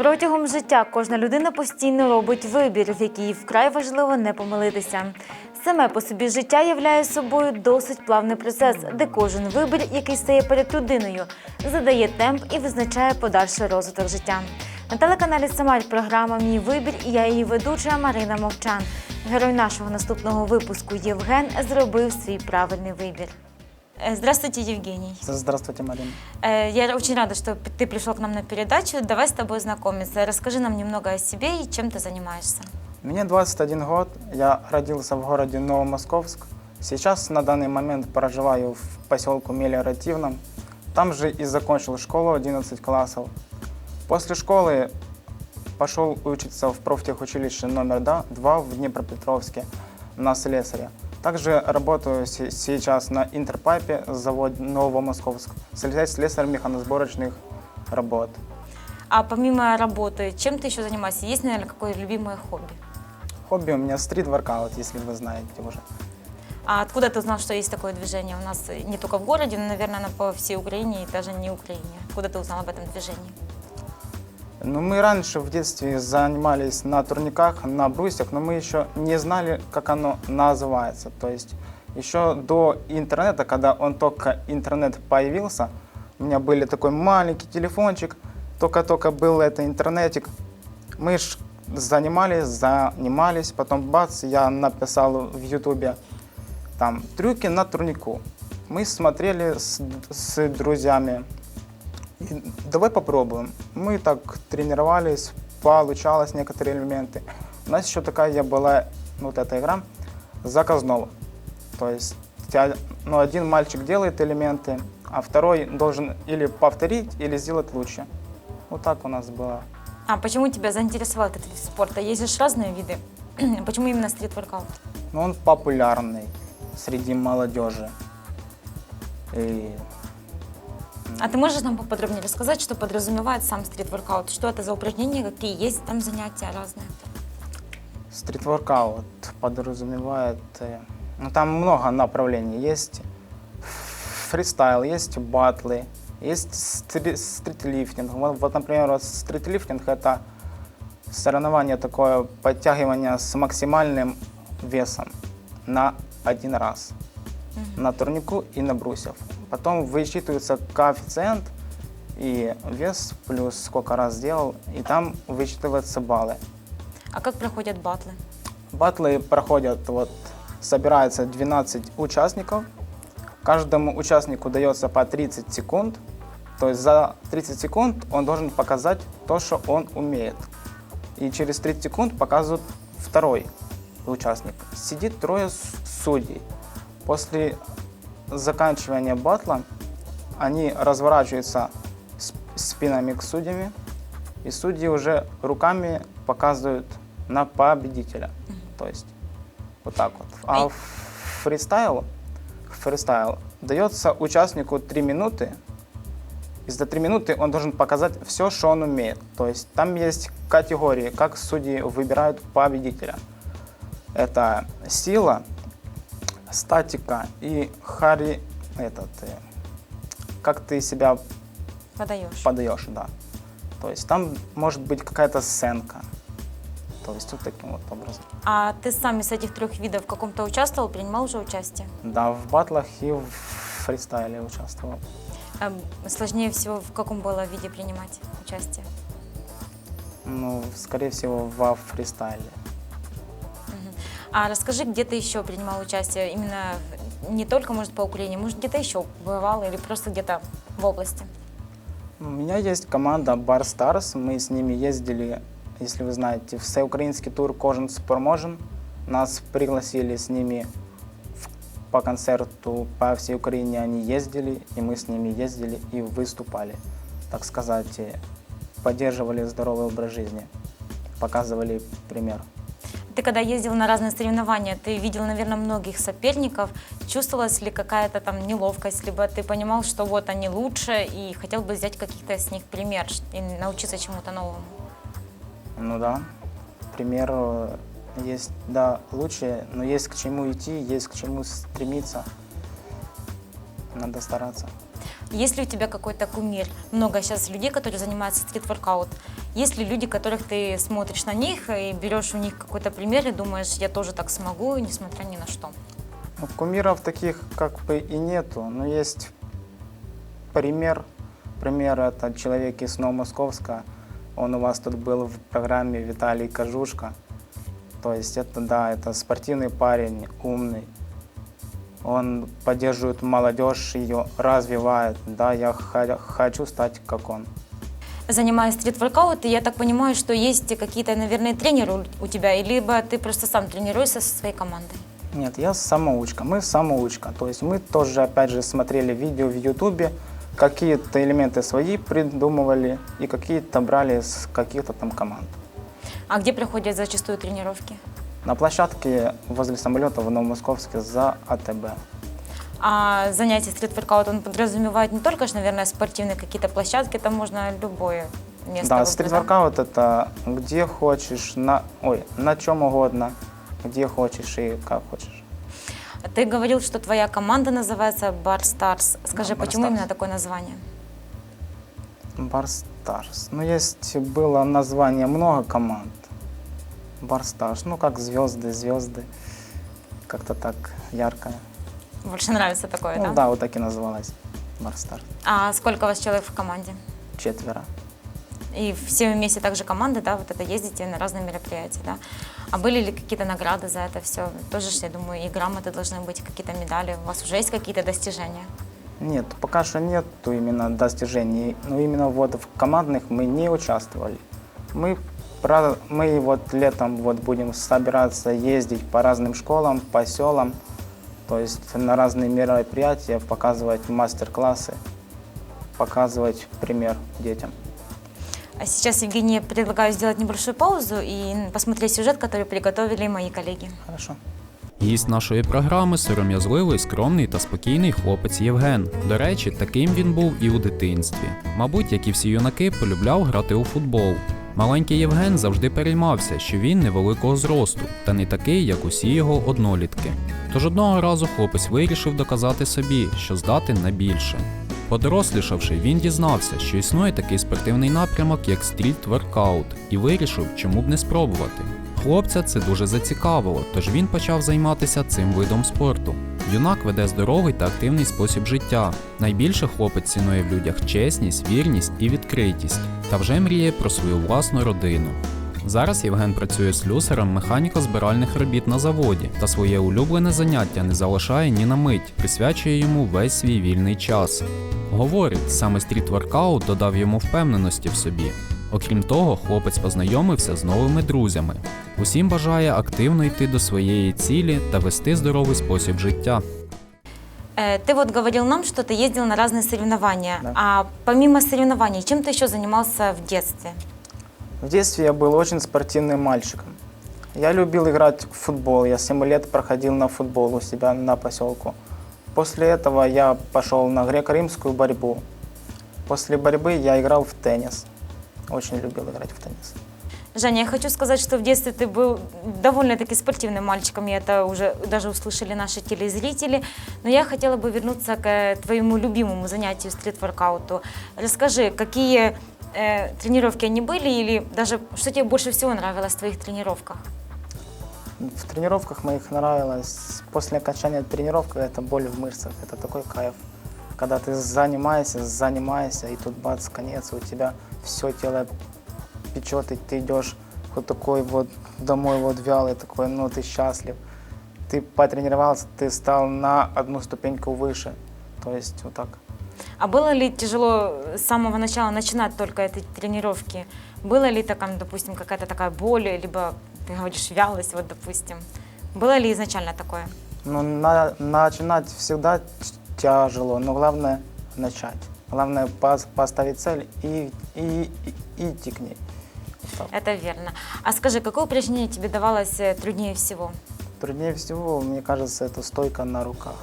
Протягом життя кожна людина постійно робить вибір, в який вкрай важливо не помилитися. Саме по собі життя являє собою досить плавний процес, де кожен вибір, який стає перед людиною, задає темп і визначає подальший розвиток життя. На телеканалі Самарь програма Мій вибір і я її ведуча Марина Мовчан. Герой нашого наступного випуску Євген зробив свій правильний вибір. Э, Здравствуйте, Евгений. Здравствуйте, Марина. Э, Я очень рада, что ты пришел к нам на передачу. Давай с тобой знакомиться. Расскажи нам немного о себе и чем ты занимаешься. Мне 21 год, я родился в городе Новомосковск. Сейчас на данный момент проживаю в поселку Мелиоративном. Там же и закончил школу 11 классов. После школы пошел учиться в профтехучилище номер 2 в Днепропетровске на слесаря. Также работаю се- сейчас на Интерпайпе, завод Новомосковск, слесарь механосборочных работ. А помимо работы, чем ты еще занимаешься? Есть, наверное, какое любимое хобби? Хобби у меня стрит-воркаут, если вы знаете уже. А откуда ты узнал, что есть такое движение у нас не только в городе, но, наверное, оно по всей Украине и даже не Украине? Откуда ты узнал об этом движении? Ну, мы раньше в детстве занимались на турниках, на брусьях, но мы еще не знали, как оно называется. То есть еще до интернета, когда он только интернет появился, у меня был такой маленький телефончик, только-только был это интернетик. Мы ж занимались, занимались, потом бац, я написал в ютубе там трюки на турнику. Мы смотрели с, с друзьями, давай попробуем. Мы так тренировались, получалось некоторые элементы. У нас еще такая была ну, вот эта игра заказного. То есть ну, один мальчик делает элементы, а второй должен или повторить, или сделать лучше. Вот так у нас было. А почему тебя заинтересовал этот вид спорта? Есть же разные виды. Почему именно стрит-воркаут? Но он популярный среди молодежи. И А ты можешь нам поподробнее рассказать, что подразумевает сам стрит-воркаут? Что это за упражнения, какие есть там занятия разные? Стрит-воркаут подразумевает, э, ну там много направлений. Есть фристайл, есть батлы, есть стри- стритлифтинг. Вот, вот, например, вот стритлифтинг это соревнование такое, подтягивание с максимальным весом на один раз. На турнику и на брусьях. Потом высчитывается коэффициент и вес плюс сколько раз сделал, и там высчитываются баллы. А как проходят батлы? Батлы проходят, вот, собирается 12 участников. Каждому участнику дается по 30 секунд. То есть за 30 секунд он должен показать то, что он умеет. И через 30 секунд показывают второй участник. Сидит трое судей. После заканчивания батла они разворачиваются спинами к судьям, и судьи уже руками показывают на победителя. То есть вот так вот. А Ай. фристайл, фристайл дается участнику 3 минуты, и за 3 минуты он должен показать все, что он умеет. То есть там есть категории, как судьи выбирают победителя. Это сила, статика и хари, этот, э, как ты себя Подаешь. подаешь, да. То есть там может быть какая-то сценка. То есть вот таким вот образом. А ты сам из этих трех видов в каком-то участвовал, принимал уже участие? Да, в батлах и в фристайле участвовал. Эм, Сложнее всего в каком было виде принимать участие? Ну, скорее всего, во фристайле. А расскажи, где ты еще принимал участие? Именно не только, может, по Украине, может, где-то еще бывал или просто где-то в области? У меня есть команда Bar Stars. Мы с ними ездили, если вы знаете, в всеукраинский тур «Кожен спроможен». Нас пригласили с ними по концерту по всей Украине. Они ездили, и мы с ними ездили и выступали. Так сказать, э, поддерживали здоровый образ жизни, показывали пример. Ты когда ездил на разные соревнования, ты видел, наверное, многих соперников. Чувствовалась ли какая-то там неловкость, либо ты понимал, что вот они лучше и хотел бы взять каких-то с них пример и научиться чему-то новому? Ну да, пример э, есть, да, лучше, но есть к чему идти, есть к чему стремиться. Надо стараться. Есть ли у тебя какой-то кумир? Много сейчас людей, которые занимаются стрит-воркаут. Есть ли люди, которых ты смотришь на них и берешь у них какой-то пример и думаешь, я тоже так смогу, несмотря ни на что? Ну, кумиров таких как бы и нету, но есть пример. Пример это человек из Новомосковска. Он у вас тут был в программе Виталий Кожушка. То есть это, да, это спортивный парень, умный. Он поддерживает молодежь, ее развивает. Да, я хочу стать как он. Занимаясь стрит-воркаут, я так понимаю, что есть какие-то, наверное, тренеры у- у тебя, либо ты просто сам тренируешься со своей командой? Нет, я самоучка. Мы самоучка. То есть мы тоже, опять же, смотрели видео в Ютубе, какие-то элементы свои придумывали и какие-то брали с каких-то там команд. А где проходят зачастую тренировки? На площадке возле самолета в Новомосковске за АТБ. А занятие стрит-воркаут, он подразумевает не только, наверное, спортивные какие-то площадки, там можно любое место да, стрит-воркаут это где хочешь, на, ой, на чем угодно, где хочешь и как хочешь. Ты говорил, что твоя команда называется Bar Stars. Скажи, Да, Bar почему Stars. именно такое название? Барстарс. Ну, есть было название много команд. Барстарс. Ну, как звезды, звезды. Как-то так ярко. Больше нравится такое, Ну, да? да, вот так и называлась. Барстарс. А сколько у вас человек в команде? Четверо. И все вместе также команды, да, вот это ездите на разные мероприятия, да? А были ли какие-то награды за это все? Тоже, я думаю, и грамоты должны быть, какие-то медали. У вас уже есть какие-то достижения? Нет, пока что нету именно достижений. Но именно вот в командных мы не участвовали. Мы, мы вот летом вот будем собираться ездить по разным школам, по селам, то есть на разные мероприятия, показывать мастер-классы, показывать пример детям. А сейчас, Евгения, предлагаю сделать небольшую паузу и посмотреть сюжет, который приготовили мои коллеги. Хорошо. Гість нашої програми сором'язливий, скромний та спокійний хлопець Євген. До речі, таким він був і у дитинстві. Мабуть, як і всі юнаки, полюбляв грати у футбол. Маленький Євген завжди переймався, що він невеликого зросту, та не такий, як усі його однолітки. Тож одного разу хлопець вирішив доказати собі, що здатен на більше. Подорослішавши, він дізнався, що існує такий спортивний напрямок, як стріт-воркаут, і вирішив, чому б не спробувати. Хлопця це дуже зацікавило, тож він почав займатися цим видом спорту. Юнак веде здоровий та активний спосіб життя. Найбільше хлопець цінує в людях чесність, вірність і відкритість, та вже мріє про свою власну родину. Зараз Євген працює слюсарем механіко-збиральних робіт на заводі та своє улюблене заняття не залишає ні на мить, присвячує йому весь свій вільний час. Говорить, саме стріт-воркаут додав йому впевненості в собі. Окрім того, хлопець познайомився з новими друзями. Усім бажає активно йти до своєї цілі та вести здоровий спосіб життя. Э, Ты вот говорил нам, что ты ездил на разные соревнования. Да. А помимо соревнований, чем ты еще занимался в детстве? В детстве я был очень спортивным мальчиком. Я любил играть в футбол. Я 7 лет проходил на футбол у себя на поселку. После этого я пошел на греко-римскую борьбу. После борьбы я играл в теннис. Очень любил играть в теннис. Женя, я хочу сказать, что в детстве ты был довольно-таки спортивным мальчиком, и это уже даже услышали наши телезрители. Но я хотела бы вернуться к э, твоему любимому занятию стрит-воркауту. Расскажи, какие э, тренировки они были, или даже что тебе больше всего нравилось в твоих тренировках? В тренировках моих нравилось, после окончания тренировки, это боль в мышцах. Это такой кайф. Когда ты занимаешься, занимаешься, и тут бац, конец, у тебя все тело печет, и ты идешь вот такой вот домой вот вялый, такой, ну ты счастлив. Ты потренировался, ты стал на одну ступеньку выше. То есть вот так. А было ли тяжело с самого начала начинать только эти тренировки? Было ли там, допустим, какая-то такая боль, либо ты говоришь вялость, вот, допустим? Было ли изначально такое? Ну, на- начинать всегда т- тяжело, но главное начать. Главное пос- поставить цель и, и, и идти к ней. Вот. Это верно. А скажи, какое упражнение тебе давалось э, труднее всего? Труднее всего, мне кажется, это стойка на руках.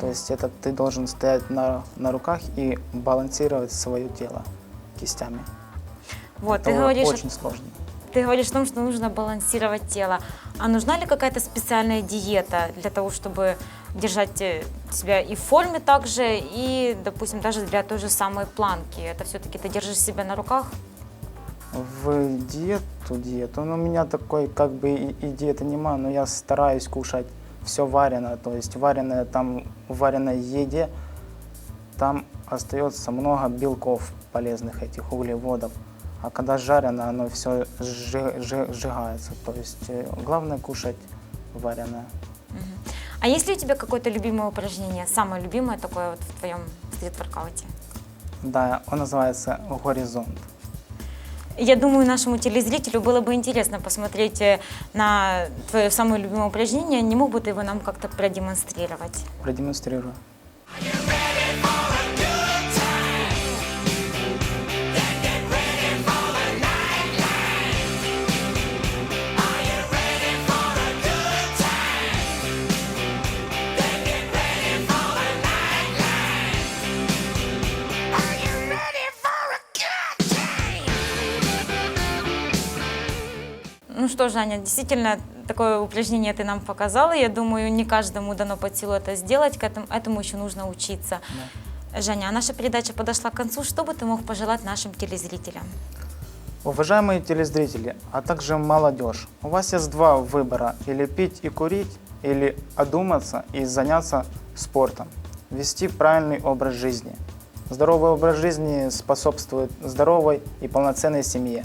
То есть это ты должен стоять на, на руках и балансировать свое тело кистями. Вот, это ты говоришь, очень сложно. ты говоришь о том, что нужно балансировать тело. А нужна ли какая-то специальная диета для того, чтобы держать себя и в форме также, и, допустим, даже для той же самой планки? Это все-таки ты держишь себя на руках? В диету, диету, ну, у меня такой как бы и, и диеты нема, но я стараюсь кушать все вареное, то есть вареное там, в вареной еде, там остается много белков полезных, этих углеводов. А когда жареное, оно все сжигается. То есть э, главное кушать вареное. А есть ли у тебя какое-то любимое упражнение, самое любимое такое вот в твоем стрит-воркауте? Да, он называется горизонт. Я думаю, нашему телезрителю было бы интересно посмотреть э, на твое самое любимое упражнение. Не мог бы ты его нам как-то продемонстрировать? Продемонстрирую. Что, Жаня, действительно, такое упражнение ты нам показала. Я думаю, не каждому дано под силу это сделать, к этому, этому еще нужно учиться. Женя, а наша передача подошла к концу. Что бы ты мог пожелать нашим телезрителям? Уважаемые телезрители, а также молодежь, у вас есть два выбора. Или пить и курить, или одуматься и заняться спортом. Вести правильный образ жизни. Здоровый образ жизни способствует здоровой и полноценной семье.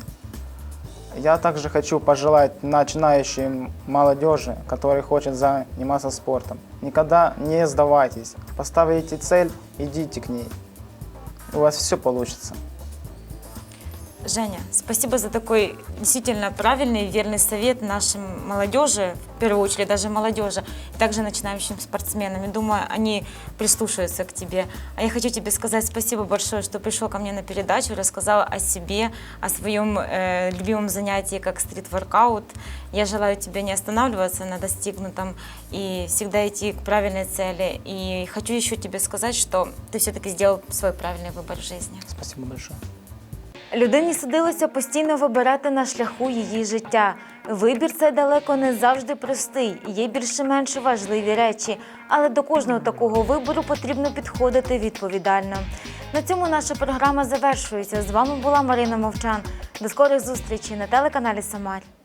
Я также хочу пожелать начинающим молодежи, которые хочет заниматься спортом, никогда не сдавайтесь. Поставите цель, идите к ней. У вас все получится. Женя, спасибо за такой действительно правильный и верный совет нашим молодежи, в первую очередь даже молодежи, и также начинающим спортсменам. Я думаю, они прислушаются к тебе. А я хочу тебе сказать спасибо большое, что пришел ко мне на передачу, рассказал о себе, о своем э, любимом занятии, как стрит-воркаут. Я желаю тебе не останавливаться на достигнутом и всегда идти к правильной цели. И хочу еще тебе сказать, что ты все-таки сделал свой правильный выбор в жизни. Спасибо большое. Людині судилося постійно вибирати на шляху її життя. Вибір цей далеко не завжди простий, є більше-менш важливі речі, але до кожного такого вибору потрібно підходити відповідально. На цьому наша програма завершується. З вами була Марина Мовчан. До скорих зустрічей на телеканалі Самарь.